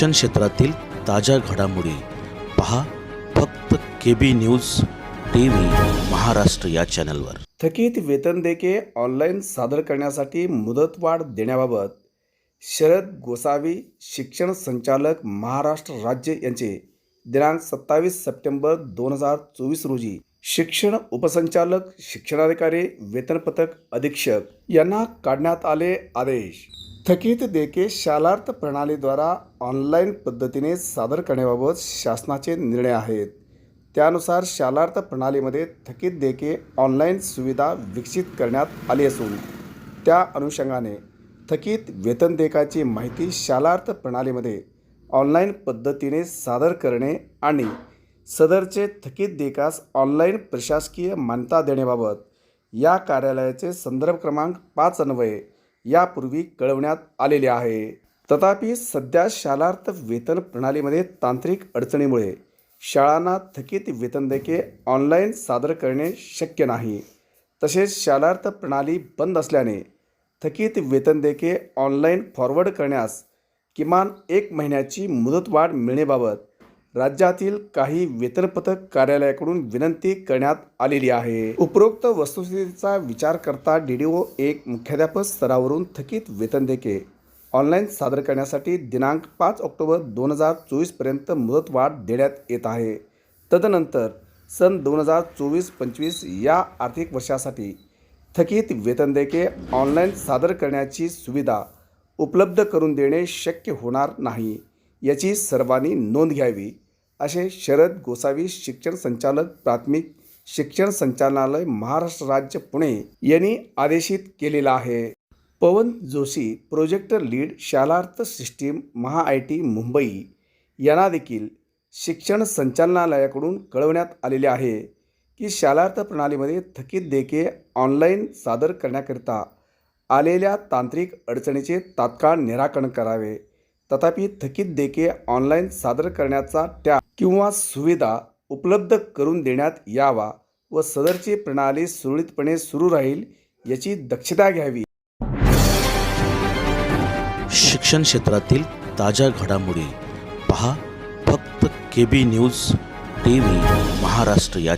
शिक्षण क्षेत्रातील ताज्या घडामोडी पहा फक्त K B news T V Maharashtra या चॅनलवर. थकीत वेतन देके ऑनलाईन सादर करण्यासाठी मुदतवाढ देण्याबाबत शरद गोसावी शिक्षण संचालक महाराष्ट्र राज्य यांचे दिनांक सत्तावीस सप्टेंबर दोन हजार चोवीस रोजी शिक्षण उपसंचालक शिक्षणाधिकारी वेतनपथक अधीक्षक यांना काढण्यात आले आदेश. थकीत देके शालार्थ प्रणालीद्वारा ऑनलाईन पद्धतीने सादर करण्याबाबत शासनाचे निर्णय आहेत. त्यानुसार शालार्थ प्रणालीमध्ये थकीत देके ऑनलाईन सुविधा विकसित करण्यात आली असून त्या अनुषंगाने थकीत वेतन देयकाची माहिती शालार्थ प्रणालीमध्ये ऑनलाईन पद्धतीने सादर करणे आणि सदरचे थकीत देयकास ऑनलाईन प्रशासकीय मान्यता देण्याबाबत या कार्यालयाचे संदर्भ क्रमांक पाच अन्वये यापूर्वी कळवण्यात आलेले आहे. तथापि सध्या शालार्थ वेतन प्रणालीमध्ये तांत्रिक अडचणीमुळे शाळांना थकीत वेतन देके ऑनलाईन सादर करणे शक्य नाही. तसेच शालार्थ प्रणाली बंद असल्याने थकीत वेतन देके ऑनलाईन फॉरवर्ड करण्यास किमान एक महिन्याची मुदतवाढ मिळण्याबाबत राज्यातील काही वेतनपथक कार्यालयाकडून विनंती करण्यात आलेली आहे. उपरोक्त वस्तुस्थितीचा विचार करता डी डी ओ एक मुख्याध्यापक स्तरावरून थकीत वेतन देके. ऑनलाईन सादर करण्यासाठी दिनांक पाच ऑक्टोबर दोन हजार चोवीसपर्यंत मुदतवाढ देण्यात येत आहे. तदनंतर सन दोन हजार चोवीस पंचवीस या आर्थिक वर्षासाठी थकीत वेतन देके ऑनलाईन सादर करण्याची सुविधा उपलब्ध करून देणे शक्य होणार नाही. याची सर्वांनी नोंद घ्यावी. असे शरद गोसावी शिक्षण संचालक प्राथमिक शिक्षण संचालनालय महाराष्ट्र राज्य पुणे यांनी आदेशित केलेला आहे. Pawan Joshi projector lead Shalarth system Maha I T Mumbai यांना देखील शिक्षण संचालनालयाकडून कळवण्यात आलेले आहे की शालार्थ प्रणालीमध्ये थकीत देयके ऑनलाईन सादर करण्याकरिता आलेल्या तांत्रिक अडचणीचे तात्काळ निराकरण करावे. तथापि थकीत देके ऑनलाईन सादर करण्याचा त्या किंवा सुविधा उपलब्ध करून देण्यात यावा व सदरची प्रणाली सुरळीतपणे सुरू राहील याची दक्षता घ्यावी. शिक्षण क्षेत्रातील ताज्या घडामोडी पहा. फक्त K B news T V Maharashtra या